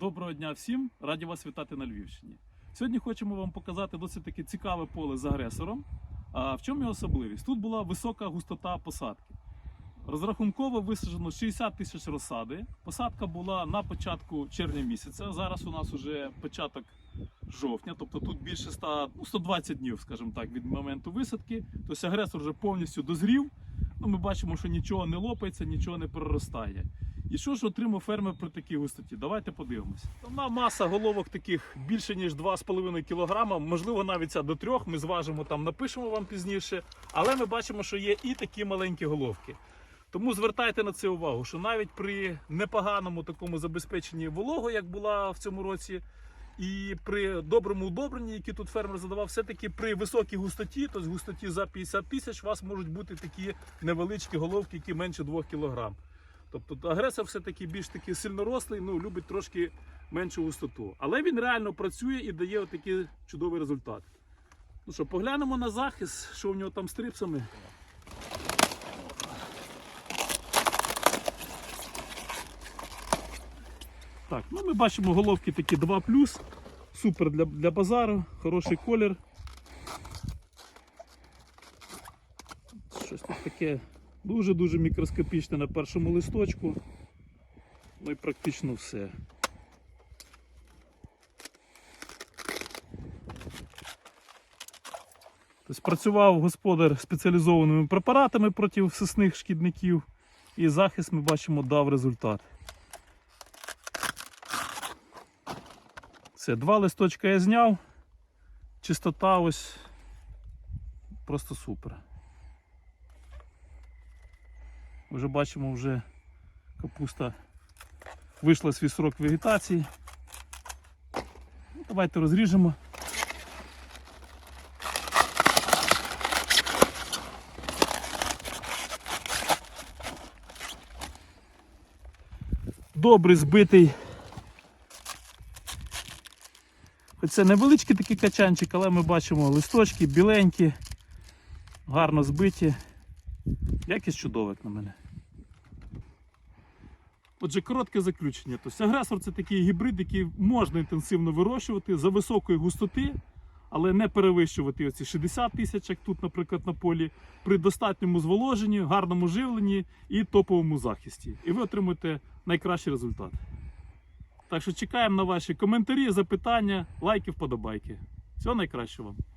Доброго дня всім! Раді вас вітати на Львівщині. Сьогодні хочемо вам показати досить таки цікаве поле з агресором. А в чому його особливість? Тут була висока густота посадки. Розрахунково висаджено 60 тисяч розсади. Посадка була на початку червня місяця. Зараз у нас вже початок жовтня, тобто тут більше 100, ну, 120 днів, скажімо так, від моменту висадки. Тобто агресор вже повністю дозрів. Ну, ми бачимо, що нічого не лопається, нічого не проростає. І що ж отримав фермер при такій густоті? Давайте подивимося. Основна маса головок таких більше ніж 2,5 кг, можливо, навіть ця до 3, Ми зважимо там, напишемо вам пізніше. Але ми бачимо, що є і такі маленькі головки. Тому звертайте на це увагу, що навіть при непоганому такому забезпеченні вологу, як була в цьому році, і при доброму удобренні, які тут фермер задавав, все-таки при високій густоті, тобто густоті за 50 тисяч, у вас можуть бути такі невеличкі головки, які менше 2 кг. Тобто агресор все-таки більш таки сильнорослий, ну, любить трошки меншу густоту. Але він реально працює і дає отакий чудовий результат. Ну що, поглянемо на захист, що в нього там з трипсами. Так, ну ми бачимо головки такі 2 Супер для, для базару, хороший колір. Щось тут таке дуже-дуже мікроскопічне на першому листочку. Ну і практично все. Тобто працював господар спеціалізованими препаратами проти сосних шкідників і захист ми бачимо дав результат. Це два листочка я зняв. Чистота ось просто супер. Вже бачимо, вже капуста вийшла свій срок вегетації. Ну, Давайте розріжемо. Добрий збитий. Хоч це невеличкий такий качанчик, але ми бачимо листочки біленькі, гарно збиті. Якість чудова, як на мене. Отже, коротке заключення. Тобто агресор це такий гібрид, який можна інтенсивно вирощувати за високої густоти, але не перевищувати оці 60 тисяч, як тут, наприклад, на полі, при достатньому зволоженні, гарному живленні і топовому захисті. І ви отримуєте найкращий результат. Так що чекаємо на ваші коментарі, запитання, лайки, вподобайки. Всього найкращого вам.